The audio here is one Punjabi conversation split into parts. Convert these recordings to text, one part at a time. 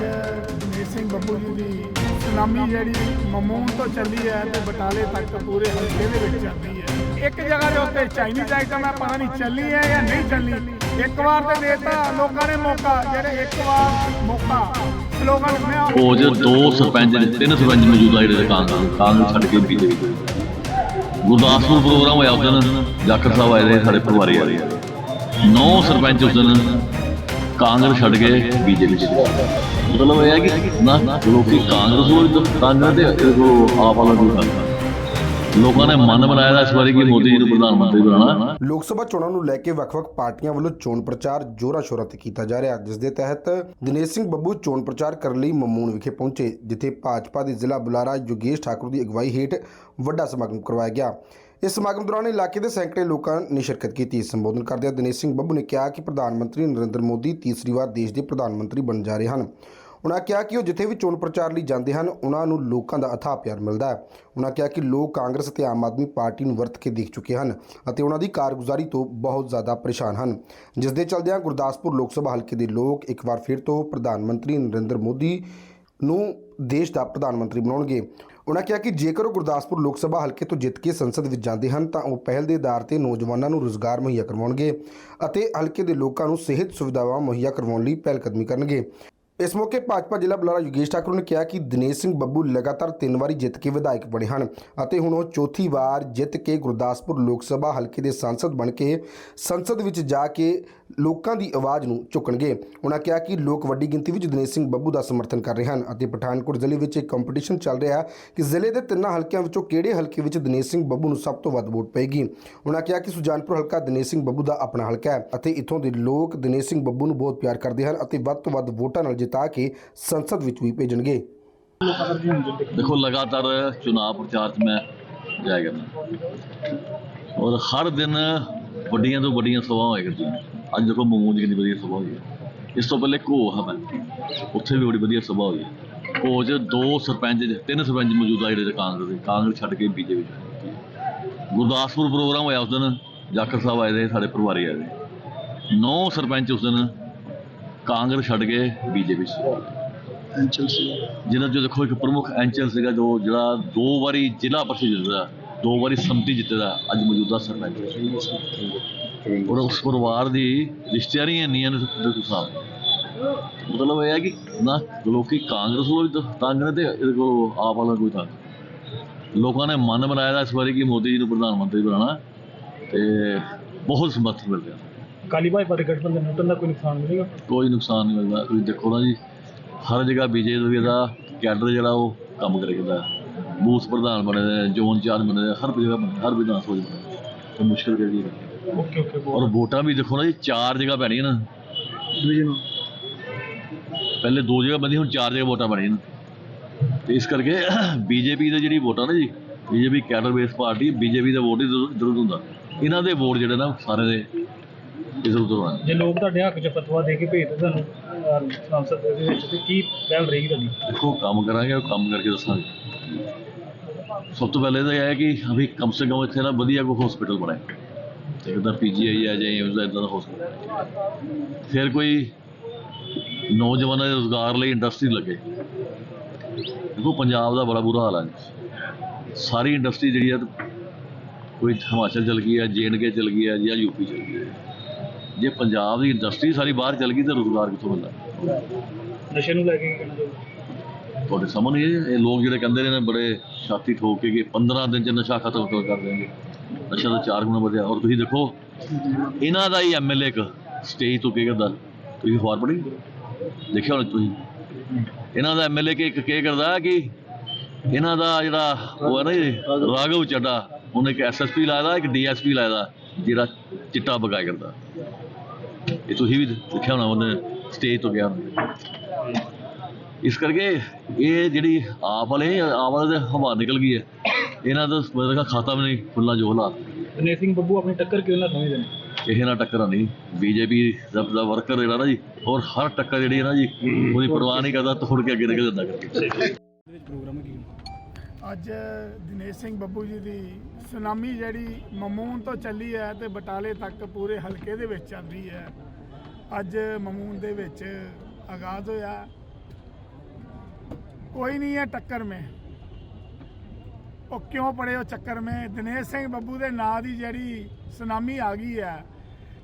ਅੱਜ ਸਿੰਘ ਬੱਬੂ ਜੀ ਦੀ ਸੁਨਾਮੀ ਜਿਹੜੀ ਮਮੂਨ ਤੋਂ ਚੱਲੀ ਹੈ ਤੇ ਬਟਾਲੇ ਤੱਕ ਪੂਰੇ ਹਲਕੇ ਦੇ ਵਿੱਚ ਚੱਲਦੀ ਹੈ। ਇੱਕ ਜਗ੍ਹਾ ਦੇ ਉੱਤੇ ਚਾਈਨੀਜ਼ ਆਈਟਮ ਹੈ, ਪਤਾ ਨਹੀਂ ਚੱਲੀ ਹੈ ਜਾਂ ਨਹੀਂ ਚੱਲੀ। ਇੱਕ ਵਾਰ ਤੇ ਦੇਤਾ ਲੋਕਾਂ ਨੇ ਮੌਕਾ, ਜਿਹੜੇ ਇੱਕ ਵਾਰ ਮੌਕਾ ਸਲੋਗਨ ਮੈਂ ਦੋ ਸਰਪੰਚ ਨੇ, ਤਿੰਨ ਸਰਪੰਚ ਮੌਜੂਦਾ ਜਿਹੜੇ ਕਾਂਗਰਸ ਕਾਂਗਰਸ ਛੱਡ ਕੇ ਬੀਜੇਪੀ ਗੁਰਦਾਸਪੁਰ ਪ੍ਰੋਗਰਾਮ ਹੋਇਆ ਉਸ ਦਿਨ, ਜਾਖੜ ਸਾਹਿਬ ਆਏ ਨੇ ਸਾਡੇ ਪਰਿਵਾਰੀ ਆਏ ਨੌ ਸਰਪੰਚ ਉਸ ਦਿਨ ਕਾਂਗਰਸ ਛੱਡ ਕੇ ਬੀਜੇਪੀ ਚ। ਮਤਲਬ ਇਹ ਹੈ ਕਿ ਨਾ ਲੋਕੀ ਕਾਂਗਰਸ ਨੂੰ ਕਾਂਗਰਸ ਦੇ ਆਪ ਵਾਲਾ ਕੋਈ ਕਰਦਾ। ਲੋਕਾਂ ਨੇ ਮਨ ਬਣਾਇਆ ਇਸ ਵਾਰੀ ਕਿ ਮੋਦੀ ਜੀ ਨੂੰ ਪ੍ਰਧਾਨ ਮੰਤਰੀ ਬਣਾਉਣਾ। ਲੋਕ ਸਭਾ ਚੋਣਾਂ ਨੂੰ ਲੈ ਕੇ ਵੱਖ-ਵੱਖ ਪਾਰਟੀਆਂ ਵੱਲੋਂ ਚੋਣ ਪ੍ਰਚਾਰ ਜੋਰਾਂ ਸ਼ੋਰਾਂ ਤੇ ਕੀਤਾ ਜਾ ਰਿਹਾ। ਜਿਸ ਦੇ ਤਹਿਤ ਦਿਨੇਸ਼ ਸਿੰਘ ਬੱਬੂ ਚੋਣ ਪ੍ਰਚਾਰ ਕਰਨ ਲਈ ਮਮੂਨ ਵਿਖੇ ਪਹੁੰਚੇ, ਜਿੱਥੇ ਭਾਜਪਾ ਦੇ ਜ਼ਿਲ੍ਹਾ ਬੁਲਾਰਾ ਯੋਗੇਸ਼ ਠਾਕੁਰ ਦੀ ਅਗਵਾਈ ਹੇਠ ਵੱਡਾ ਸਮਾਗਮ ਕਰਵਾਇਆ ਗਿਆ। ਇਸ ਸਮਾਗਮ ਦੌਰਾਨ ਇਲਾਕੇ ਦੇ ਸੈਂਕੜੇ ਲੋਕਾਂ ਨੇ ਸ਼ਿਰਕਤ ਕੀਤੀ। ਸੰਬੋਧਨ ਕਰਦਿਆਂ ਦਿਨੇਸ਼ ਸਿੰਘ ਬੱਬੂ ਨੇ ਕਿਹਾ ਕਿ ਪ੍ਰਧਾਨ ਮੰਤਰੀ ਨਰਿੰਦਰ ਮੋਦੀ ਤੀਸਰੀ ਵਾਰ ਦੇਸ਼ ਦੇ ਪ੍ਰਧਾਨ ਮੰਤਰੀ ਬਣ ਜਾ ਰਹੇ ਹਨ। ਉਨ੍ਹਾਂ ਕਿਹਾ ਕਿ ਉਹ ਜਿੱਥੇ ਵੀ ਚੋਣ ਪ੍ਰਚਾਰ ਲਈ ਜਾਂਦੇ ਹਨ ਉਹਨਾਂ ਨੂੰ ਲੋਕਾਂ ਦਾ ਅਥਾਹ ਪਿਆਰ ਮਿਲਦਾ ਹੈ। ਉਨ੍ਹਾਂ ਕਿਹਾ ਕਿ ਲੋਕ ਕਾਂਗਰਸ ਅਤੇ ਆਮ ਆਦਮੀ ਪਾਰਟੀ ਨੂੰ ਵਰਤ ਕੇ ਦੇਖ ਚੁੱਕੇ ਹਨ ਅਤੇ ਉਹਨਾਂ ਦੀ ਕਾਰਗੁਜ਼ਾਰੀ ਤੋਂ ਬਹੁਤ ਜ਼ਿਆਦਾ ਪਰੇਸ਼ਾਨ ਹਨ। ਜਿਸ ਦੇ ਚਲਦਿਆਂ ਗੁਰਦਾਸਪੁਰ ਲੋਕ ਸਭਾ ਹਲਕੇ ਦੇ ਲੋਕ ਇੱਕ ਵਾਰ ਫਿਰ ਤੋਂ ਪ੍ਰਧਾਨ ਮੰਤਰੀ ਨਰਿੰਦਰ ਮੋਦੀ ਨੂੰ ਦੇਸ਼ ਦਾ ਪ੍ਰਧਾਨ ਮੰਤਰੀ ਬਣਾਉਣਗੇ। ਉਨ੍ਹਾਂ ਕਿਹਾ ਕਿ ਜੇਕਰ ਉਹ ਗੁਰਦਾਸਪੁਰ ਲੋਕ ਸਭਾ ਹਲਕੇ ਤੋਂ ਜਿੱਤ ਕੇ ਸੰਸਦ ਵਿੱਚ ਜਾਂਦੇ ਹਨ, ਤਾਂ ਉਹ ਪਹਿਲ ਦੇ ਆਧਾਰ ਤੇ ਨੌਜਵਾਨਾਂ ਨੂੰ ਰੋਜ਼ਗਾਰ ਮੁਹੱਈਆ ਕਰਵਾਉਣਗੇ ਅਤੇ ਹਲਕੇ ਦੇ ਲੋਕਾਂ ਨੂੰ ਸਿਹਤ ਸੁਵਿਧਾਵਾਂ ਮੁਹੱਈਆ ਕਰਵਾਉਣ ਲਈ ਪਹਿਲਕਦਮੀ ਕਰਨਗੇ। ਇਸ ਮੌਕੇ ਭਾਜਪਾ ਜ਼ਿਲ੍ਹਾ ਬੁਲਾਰਾ ਯੋਗੇਸ਼ ਠਾਕੁਰ ਨੇ ਕਿਹਾ ਕਿ ਦਿਨੇਸ਼ ਸਿੰਘ ਬੱਬੂ ਲਗਾਤਾਰ ਤਿੰਨ ਵਾਰੀ ਜਿੱਤ ਕੇ ਵਿਧਾਇਕ ਬਣੇ ਹਨ ਅਤੇ ਹੁਣ ਉਹ ਚੌਥੀ ਵਾਰ ਜਿੱਤ ਕੇ ਗੁਰਦਾਸਪੁਰ ਲੋਕ ਸਭਾ ਹਲਕੇ ਦੇ ਸੰਸਦ ਬਣ ਕੇ ਸੰਸਦ ਵਿੱਚ ਜਾ ਕੇ ਲੋਕਾਂ ਦੀ ਆਵਾਜ਼ ਨੂੰ ਚੁੱਕਣਗੇ। ਉਹਨਾਂ ਕਿਹਾ ਕਿ ਲੋਕ ਵੱਡੀ ਗਿਣਤੀ ਵਿੱਚ ਦਿਨੇਸ਼ ਸਿੰਘ ਬੱਬੂ ਦਾ ਸਮਰਥਨ ਕਰ ਰਹੇ ਹਨ ਅਤੇ ਪਠਾਨਕੋਟ ਜ਼ਿਲ੍ਹੇ ਵਿੱਚ ਇੱਕ ਕੰਪੀਟੀਸ਼ਨ ਚੱਲ ਰਿਹਾ ਹੈ ਕਿ ਜ਼ਿਲ੍ਹੇ ਦੇ ਤਿੰਨਾਂ ਹਲਕਿਆਂ ਵਿੱਚੋਂ ਕਿਹੜੇ ਹਲਕੇ ਵਿੱਚ ਦਿਨੇਸ਼ ਸਿੰਘ ਬੱਬੂ ਨੂੰ ਸਭ ਤੋਂ ਵੱਧ ਵੋਟ ਪਏਗੀ। ਉਹਨਾਂ ਕਿਹਾ ਕਿ ਸੁਜਾਨਪੁਰ ਹਲਕਾ ਦਿਨੇਸ਼ ਸਿੰਘ ਬੱਬੂ ਦਾ ਆਪਣਾ ਹਲਕਾ ਹੈ ਅਤੇ ਇੱਥੋਂ ਦੇ ਲੋਕ ਦਿਨੇਸ਼ ਸਿੰਘ ਬੱਬੂ ਨੂੰ ਬਹੁਤ ਪਿਆਰ ਕਰਦੇ ਹਨ ਅਤੇ ਵੱਧ ਤੋਂ ਵੱਧ ਵੋਟਾਂ ਨਾਲ ਜਿਤਾ ਕੇ ਸੰਸਦ ਵਿੱਚ ਵੀ ਭੇਜਣਗੇ। ਦੇਖੋ, ਲਗਾਤਾਰ ਚੁਣਾਵ ਪ੍ਰਚਾਰ 'ਚ ਮੈਂ ਜਾਇਆ ਕਰਦਾ ਔਰ ਹਰ ਦਿਨ ਵੱਡੀਆਂ ਤੋਂ ਵੱਡੀਆਂ ਸਭਾਵਾਂ ਹੋਇਆ ਕਰਦੀਆਂ ਅੱਜ ਦੇਖੋ ਮਮੂਨ ਦੀ ਕਿੰਨੀ ਵਧੀਆ ਸਭਾ ਹੋਈ ਹੈ। ਇਸ ਤੋਂ ਪਹਿਲੇ ਘੋਹ ਹੈ ਮੈਂ ਉੱਥੇ ਵੀ ਬੜੀ ਵਧੀਆ ਸਭਾ ਹੋਈ ਹੈ। ਘੋਹ 'ਚ ਦੋ ਸਰਪੰਚ ਤਿੰਨ ਸਰਪੰਚ ਮੌਜੂਦਾ ਜਿਹੜੇ ਕਾਂਗਰਸ ਦੇ। ਕਾਂਗਰਸ ਛੱਡ ਕੇ ਬੀਜੇਪੀ ਗੁਰਦਾਸਪੁਰ ਪ੍ਰੋਗਰਾਮ ਹੋਇਆ ਉਸ ਦਿਨ। ਜਾਖੜ ਸਾਹਿਬ ਆਏ ਨੇ ਸਾਡੇ ਪਰਿਵਾਰੀ ਆਏ ਨੇ ਨੌ ਸਰਪੰਚ ਉਸ ਦਿਨ ਕਾਂਗਰਸ ਛੱਡ ਕੇ ਬੀਜੇਪੀ ਚ ਜਿਹਨਾਂ ਚੋਂ ਦੇਖੋ ਇੱਕ ਪ੍ਰਮੁੱਖ ਐਂਚਲ ਸੀਗਾ ਜੋ ਜਿਹੜਾ ਦੋ ਵਾਰੀ ਜ਼ਿਲ੍ਹਾ ਪਰਿਸ਼ਦ ਜਿੱਤਦਾ ਦੋ ਵਾਰੀ ਸੰਮਤੀ ਜਿੱਤਦਾ ਅੱਜ ਮੌਜੂਦਾ ਸਰਪੰਚ। ਹੈ। ਔਰ ਉਸ ਪਰਿਵਾਰ ਦੀ ਰਿਸ਼ਤੇਦਾਰੀਆਂ ਇੰਨੀਆਂ ਨੇ ਸਾਹਿਬ ਮਤਲਬ ਇਹ ਹੈ ਕਿ ਨਾ ਲੋਕੀ ਕਾਂਗਰਸ ਨੂੰ ਵੀ ਤਾਂ ਤੰਗ ਨੇ ਤੇ ਇਹਦੇ ਕੋਲ ਆਪ ਵਾਲਾ ਕੋਈ ਤੰਗ। ਲੋਕਾਂ ਨੇ ਮਨ ਬਣਾਇਆ ਦਾ ਇਸ ਵਾਰੀ ਕਿ ਮੋਦੀ ਜੀ ਨੂੰ ਪ੍ਰਧਾਨ ਮੰਤਰੀ ਬਣਾਉਣਾ ਤੇ ਬਹੁਤ ਸਮਰਥਨ ਮਿਲ ਰਿਹਾ ਕਾਲੀ ਭਾਈ ਪਰ ਗਠਬੰਧਨ ਨੂੰ ਦਾ ਕੋਈ ਨੁਕਸਾਨ ਮਿਲੇਗਾ ਕੋਈ ਨੁਕਸਾਨ ਨਹੀਂ ਮਿਲਦਾ ਤੁਸੀਂ ਦੇਖੋ ਨਾ ਜੀ ਹਰ ਜਗ੍ਹਾ ਬੀਜੇਪੀ ਦਾ ਕੈਡਰ ਜਿਹੜਾ ਉਹ ਕੰਮ ਕਰੇਗਾ ਬੂਥ ਪ੍ਰਧਾਨ ਬਣੇ ਨੇ ਜ਼ੋਨ ਚਾਰ ਬਣੇ ਨੇ ਹਰ ਜਗ੍ਹਾ ਬਣੇ ਹਰ ਵਿਧਾਨ ਸਭਾ ਬਣੇ ਤੇ ਮੁਸ਼ਕਲ ਕਿਹੜੀ ਹੈ? ਓਕੇ ਓਕੇ ਔਰ ਵੋਟਾਂ ਵੀ ਦੇਖੋ ਨਾ ਜੀ ਚਾਰ ਜਗ੍ਹਾ ਪੈਣੀਆਂ ਨਾ। ਡਿਵੀਜ਼ਨ ਪਹਿਲੇ ਦੋ ਜਗ੍ਹਾ ਬੰਦੀ ਹੁਣ ਚਾਰ ਜਗ੍ਹਾ ਵੋਟਾਂ ਬਣੀਆਂ ਨੇ। ਤੇ ਇਸ ਕਰਕੇ ਬੀਜੇਪੀ ਦੇ ਜਿਹੜੀ ਵੋਟਾਂ ਨੇ ਜੀ BJP cadre base party BJP ਦਾ ਵੋਟ ਹੀ ਜ਼ਰੂਰ ਹੁੰਦਾ। ਇਹਨਾਂ ਦੇ ਵੋਟ ਜਿਹੜੇ ਨਾ ਸਾਰੇ ਦੇ ਇਧਰ ਉਧਰ ਆਉਂਦੇ ਜੇ ਲੋਕ ਤੁਹਾਡੇ ਹੱਕ 'ਚ ਫਤਵਾ ਦੇ ਕੇ ਭੇਜਦੇ ਤੁਹਾਨੂੰ ਸੰਸਦ ਦੇ ਵਿੱਚ ਤੇ ਕੀ ਪਹਿਲ ਰਹੇਗੀ ਤੁਹਾਡੀ? ਦੇਖੋ ਕੰਮ ਕਰਾਂਗੇ ਉਹ ਕੰਮ ਕਰਕੇ ਦੱਸਾਂਗੇ। ਸਭ ਤੋਂ ਪਹਿਲੇ ਤਾਂ ਇਹ ਹੈ ਕਿ ਅਭੀ ਕਮ ਸੇ ਕਮ ਇੱਥੇ ਨਾ ਵਧੀਆ ਕੋਈ ਹਸਪੀਟਲ ਬਣਾਏ। ਉਹਦਾ ਪੀਜੀਆਈ ਆ ਜਾਂ ਏਮਜ਼ ਦਾ ਇਦਾਂ ਦਾ ਹਸਪੀਟਲ ਫਿਰ ਕੋਈ ਨੌਜਵਾਨਾਂ ਦੇ ਰੋਜ਼ਗਾਰ ਲਈ ਇੰਡਸਟਰੀ ਲੱਗੇ। ਦੇਖੋ ਪੰਜਾਬ ਦਾ ਬੜਾ ਬੁਰਾ ਹਾਲ ਹੈ ਸਾਰੀ ਇੰਡਸਟਰੀ ਜਿਹੜੀ ਹੈ ਕੋਈ ਹਿਮਾਚਲ ਚਲ ਗਈ ਹੈ ਜੇਐਨਕੇ ਚਲ ਗਈ ਹੈ ਜਾਂ ਯੂਪੀ ਚਲ ਗਈ ਹੈ ਜੇ ਪੰਜਾਬ ਦੀ ਇੰਡਸਟਰੀ ਸਾਰੀ ਬਾਹਰ ਚਲ ਗਈ ਤਾਂ ਰੋਜ਼ਗਾਰ ਕਿੱਥੋਂ ਮਿਲਦਾ? ਨਸ਼ੇ ਨੂੰ ਲੈ ਕੇ ਤੁਹਾਡੇ ਸਾਹਮਣੇ ਇਹ ਲੋਕ ਜਿਹੜੇ ਕਹਿੰਦੇ ਨੇ ਬੜੇ ਛਾਤੀ ਠੋਕ ਕੇ ਕਿ 15 ਦਿਨ ਚ ਨਸ਼ਾ ਖਤਮ ਕਰ ਕਰ ਦੇਣਗੇ। ਅੱਛਾ ਤਾਂ ਚਾਰ ਗੁਣਾ ਵਧਿਆ। ਔਰ ਤੁਸੀਂ ਦੇਖੋ ਇਹਨਾਂ ਦਾ ਹੀ ਐਮਐਲਏ ਇੱਕ ਸਟੇਜ ਤੋਂ ਕੀ ਕਰਦਾ। ਤੁਸੀਂ ਅਖਬਾਰ ਪੜ੍ਹੀ? ਦੇਖਿਆ ਹੋਣਾ ਤੁਸੀਂ? ਇਹਨਾਂ ਦਾ ਐਮਐਲਏ ਕਿ ਇੱਕ ਕੀ ਕਰਦਾ ਕਿ ਇਹਨਾਂ ਦਾ ਜਿਹੜਾ ਉਹ ਹੈ ਨਾ ਜੀ, ਰਾਘਵ ਚੱਡਾ ਉਹਨੇ ਇੱਕ ਐਸਐਸਪੀ ਲਾਇਆ ਇੱਕ ਡੀਐਸਪੀ ਲਾਇਆ ਜਿਹੜਾ ਚਿੱਟਾ ਬਗਾਇਆ ਕਰਦਾ। ਇਹ ਤੁਸੀਂ ਵੀ ਦੇਖਿਆ ਹੋਣਾ ਉਹਨੇ ਸਟੇਜ ਤੋਂ ਗਿਆ ਇਸ ਕਰਕੇ ਇਹ ਜਿਹੜੀ ਆਪ ਵਾਲੇ ਆਪ ਵਾਲੇ ਦੇ ਹਵਾ ਨਿਕਲ ਗਈ ਹੈ। ਇਹਨਾਂ ਦਾ ਮੇਰਾ ਖਾਤਾ ਵੀ ਨਹੀਂ ਖੁੱਲਣਾ ਜੋ ਹਾਲਾਤ ਨੇ। ਸਿੰਘ ਬੱਬੂ ਆਪਣੀ ਟੱਕਰ ਕਿਉਂ ਨਾ ਸਮਝਦੇ ਨੇ ਇਹ ਨਾ ਟੱਕਰਾਂ ਨਹੀਂ। ਬੀਜੇਪੀ ਦਾ ਵਰਕਰ ਜਿਹੜਾ ਨਾ ਜੀ ਔਰ ਹਰ ਟੱਕਰ ਜਿਹੜੀ ਹੈ ਜੀ ਉਹਦੀ ਪਰਵਾਹ ਨਹੀਂ ਕਰਦਾ ਤੋੜ ਕੇ ਅੱਗੇ ਨਿਕਲ ਜਾਂਦਾ ਕਰਕੇ। ਪ੍ਰੋਗਰਾਮ ਕੀ ਅੱਜ ਦਿਨੇਸ਼ ਸਿੰਘ ਬੱਬੂ ਜੀ ਦੀ ਸੁਨਾਮੀ ਜਿਹੜੀ ਮਮੂਨ ਤੋਂ ਚੱਲੀ ਹੈ ਤੇ ਬਟਾਲੇ ਤੱਕ ਪੂਰੇ ਹਲਕੇ ਦੇ ਵਿੱਚ ਚੱਲ ਹੈ। ਅੱਜ ਮਮੂਨ ਦੇ ਵਿੱਚ ਆਗਾਜ਼ ਹੋਇਆ। ਕੋਈ ਨਹੀਂ ਹੈ ਟੱਕਰ ਮੇ। ਉਹ ਕਿਉਂ ਪੜੇ ਉਹ ਚੱਕਰ ਮੇ? ਦਿਨੇਸ਼ ਸਿੰਘ ਬੱਬੂ ਦੇ ਨਾਂ ਦੀ ਜਿਹੜੀ ਸੁਨਾਮੀ ਆ ਗਈ ਹੈ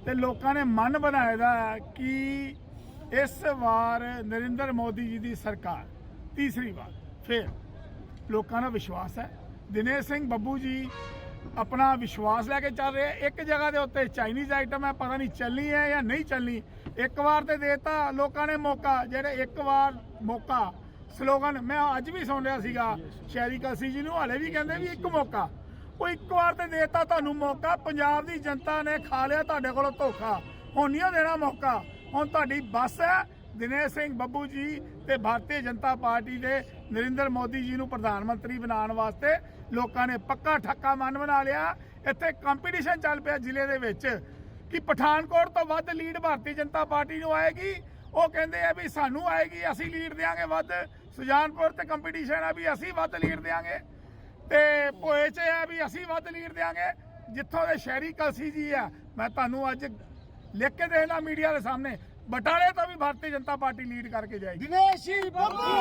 ਤੇ ਲੋਕਾਂ ਨੇ ਮਨ ਬਣਾਇਆ ਦਾ ਕਿ ਇਸ ਵਾਰ ਨਰਿੰਦਰ ਮੋਦੀ ਜੀ ਦੀ ਸਰਕਾਰ, ਤੀਸਰੀ ਵਾਰ, ਫਿਰ ਲੋਕਾਂ ਦਾ ਵਿਸ਼ਵਾਸ ਹੈ। ਦਿਨੇਸ਼ ਸਿੰਘ ਬੱਬੂ ਜੀ ਆਪਣਾ ਵਿਸ਼ਵਾਸ ਲੈ ਕੇ ਚੱਲ ਰਿਹਾ ਇੱਕ ਜਗ੍ਹਾ ਦੇ ਉੱਤੇ ਚਾਈਨੀਜ਼ ਆਈਟਮ ਹੈ, ਪਤਾ ਨਹੀਂ ਚੱਲਣੀ ਹੈ ਜਾਂ ਨਹੀਂ ਚੱਲਣੀ। ਇੱਕ ਵਾਰ ਤੇ ਦੇਤਾ, ਲੋਕਾਂ ਨੇ ਮੌਕਾ, ਜਿਹੜੇ ਇੱਕ ਵਾਰ ਮੌਕਾ ਸਲੋਗਨ ਮੈਂ ਅੱਜ ਵੀ ਸੁਣ ਰਿਹਾ ਸੀਗਾ। ਸ਼ਹਿਰੀ ਕਲਸੀ ਜੀ ਨੂੰ ਹਾਲੇ ਵੀ ਕਹਿੰਦੇ ਵੀ ਇੱਕ ਮੌਕਾ। ਉਹ ਇੱਕ ਵਾਰ ਤੇ ਦੇਤਾ ਤੁਹਾਨੂੰ ਮੌਕਾ। ਪੰਜਾਬ ਦੀ ਜਨਤਾ ਨੇ ਖਾ ਲਿਆ ਤੁਹਾਡੇ ਕੋਲੋਂ ਧੋਖਾ। ਹੁਣ ਨਹੀਂ ਉਹ ਦੇਣਾ ਮੌਕਾ। ਹੁਣ ਤੁਹਾਡੀ ਬੱਸ ਹੈ। ਦਿਨੇਸ਼ ਸਿੰਘ ਬੱਬੂ ਜੀ ਤੇ ਭਾਰਤੀ ਜਨਤਾ ਪਾਰਟੀ ਦੇ ਨਰਿੰਦਰ ਮੋਦੀ ਜੀ ਨੂੰ ਪ੍ਰਧਾਨ ਮੰਤਰੀ ਬਣਾਉਣ ਵਾਸਤੇ ਲੋਕਾਂ ਨੇ ਪੱਕਾ ਠੱਕਾ ਮਨ ਬਣਾ ਲਿਆ। ਇੱਥੇ ਕੰਪੀਟੀਸ਼ਨ ਚੱਲ ਪਿਆ ਜ਼ਿਲ੍ਹੇ ਦੇ ਵਿੱਚ ਕਿ ਪਠਾਨਕੋਟ ਤੋਂ ਵੱਧ ਲੀਡ ਭਾਰਤੀ ਜਨਤਾ ਪਾਰਟੀ ਨੂੰ ਆਏਗੀ। ਉਹ ਕਹਿੰਦੇ ਆ ਵੀ ਸਾਨੂੰ ਆਏਗੀ, ਅਸੀਂ ਲੀਡ ਦੇਾਂਗੇ ਵੱਧ। ਸੁਜਾਨਪੁਰ ਤੇ ਕੰਪੀਟੀਸ਼ਨ ਆ ਵੀ ਅਸੀਂ ਵੱਧ ਲੀਡ ਦੇਾਂਗੇ ਤੇ ਭੋਏ 'ਚ ਆ ਵੀ ਅਸੀਂ ਵੱਧ ਲੀਡ ਦੇਾਂਗੇ ਜਿੱਥੋਂ ਦੇ ਸ਼ਹਿਰੀ ਕਲਸੀ ਜੀ ਆ ਮੈਂ ਤੁਹਾਨੂੰ ਅੱਜ ਲਿਖ ਕੇ ਦੇਣਾ ਮੀਡੀਆ ਦੇ ਸਾਹਮਣੇ ਬਟਾਲੇ ਤੋਂ ਵੀ ਭਾਰਤੀ ਜਨਤਾ ਪਾਰਟੀ ਲੀਡ ਕਰਕੇ ਜਾਏਗੀ। ਦਿਨੇਸ਼ ਜੀ ਬੱਬੂ!